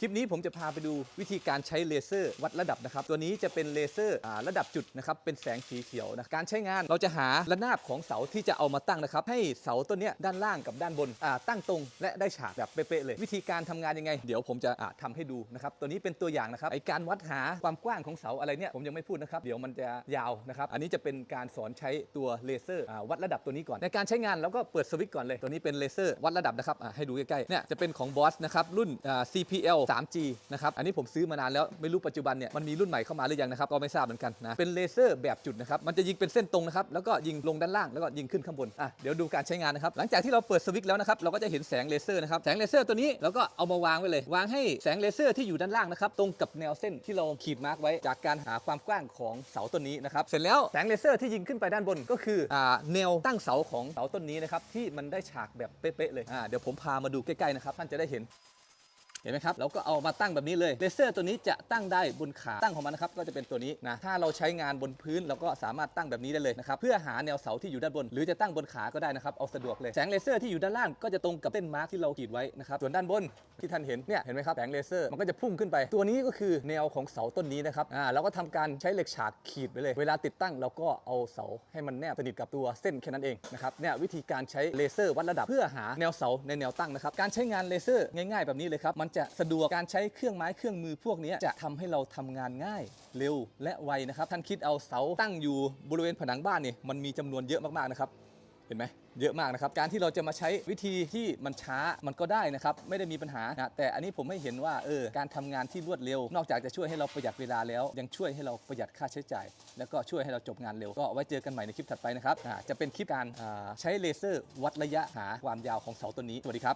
คลิปนี้ผมจะพาไปดูวิธีการใช้เลเซอร์วัดระดับนะครับ ตัวนี้จะเป็นเลเซอร์ระดับจุดนะครับ เป็นแสงสีเขียวนะการใช้งานเราจะหาระนาบของเสาที่จะเอามาตั้งนะครับ ให้เสาต้นนี้ด้านล่างกับด้านบนตั้งตรงและได้ฉากแบบเป๊ะๆเลย วิธีการทำงานยังไง เดี๋ยวผมจะอ่าทำให้ดูนะครับ ตัวนี้เป็นตัวอย่างนะครับไอการวัดหาความกว้างของเสาอะไรเนี่ยผมยังไม่พูดนะครับ เดี๋ยวมันจะยาวนะครับ อันนี้จะเป็นการสอนใช้ตัวเลเซอร์วัดระดับตัวนี้ก่อน ในการใช้งานเราก็เปิดสวิตช์ก่อนเลย ตัวนี้เป็นเลเซอร์วัดระดับนะครับให้ดูใกล้ๆเนี่ยจะเป็นของบอสนะครับรุ่น CPL 3G นะครับ อันนี้ผมซื้อมานานแล้ว ไม่รู้ปัจจุบันเนี่ยมันมีรุ่นใหม่เข้ามาหรือยังนะครับ ก็ไม่ทราบเหมือนกันนะ เป็นเลเซอร์แบบจุดนะครับ มันจะยิงเป็นเส้นตรงนะครับ แล้วก็ยิงลงด้านล่าง แล้วก็ยิงขึ้นข้างบน อะ เดี๋ยวดูการใช้งานนะครับ หลังจากที่เราเปิดสวิตช์แล้วนะครับ เราก็จะเห็นแสงเลเซอร์นะครับ แสงเลเซอร์ตัวนี้เราก็เอามาวางไว้เลย วางให้แสงเลเซอร์ที่อยู่ด้านล่างนะครับ ตรงกับแนวเส้นที่เราขีดมาร์กไว้ จากการหาความกว้างของเสาต้นนี้นะครับ เสร็จแล้วแสงเลเซอร์ที่ยิงขึ้นไปด้านบนก็คืออ่าแนวตั้งเสาของเสาต้นนี้นะครับที่มันได้ฉากแบบเป๊ะๆเลยอ่าเดี๋ยวผมพามาดูใกล้ๆนะครับท่านจะได้เห็น เห็นไหมครับเราก็เอามาตั้งแบบนี้เลยเลเซอร์ตัวนี้จะตั้งได้บนขาตั้งของมันนะครับก็จะเป็นตัวนี้นะถ้าเราใช้งานบนพื้นเราก็สามารถตั้งแบบนี้ได้เลยนะครับเพื่อหาแนวเสาที่อยู่ด้านบน หรือจะตั้งบนขาก็ได้นะครับเอาสะดวกเลยแสงเลเซอร์ที่อยู่ด้านล่างก็จะตรงกับเส้นมาร์กที่เราขีดไว้นะครับส่วนด้านบนที่ท่านเห็นเนี่ยเห็นไหมครับแสงเลเซอร์มันก็จะพุ่งขึ้นไป ตัวนี้ก็คือแนวของเสาต้นนี้นะครับอ่าเราก็ทำการใช้เหล็กฉากขีดไปเลย เวลาติดตั้งเราก็เอาเสาให้มันแนบสนิทกับตัวเส้นแค่นั้นเองนะครับเนี่ยวิธีการใช้เลเซอร์วัดระดับเพื่อหาแนวเสาในแนวตั้งนะครับการใช้งานเลเซอร์ง่ายๆแบบนี้เลยครับมันจะสะดวกการใช้เครื่องไม้เครื่องมือพวกนี้จะทำให้เราทำงานง่าย เร็วและไวนะครับ ท่านคิดเอาเสาตั้งอยู่บริเวณผนังบ้านนี่มันมีจำนวนเยอะมากๆนะครับเห็นไหมเยอะมากนะครับ การที่เราจะมาใช้วิธีที่มันช้ามันก็ได้นะครับ ไม่ได้มีปัญหานะแต่อันนี้ผมไม่เห็นว่าเออการทำงานที่รวดเร็ว นอกจากจะช่วยให้เราประหยัดเวลาแล้ว ยังช่วยให้เราประหยัดค่าใช้จ่าย แล้วก็ช่วยให้เราจบงานเร็ว ก็ไว้เจอกันใหม่ในคลิปถัดไปนะครับจะเป็นคลิปการใช้เลเซอร์วัดระยะหาความยาวของเสาต้นนี้สวัสดีครับ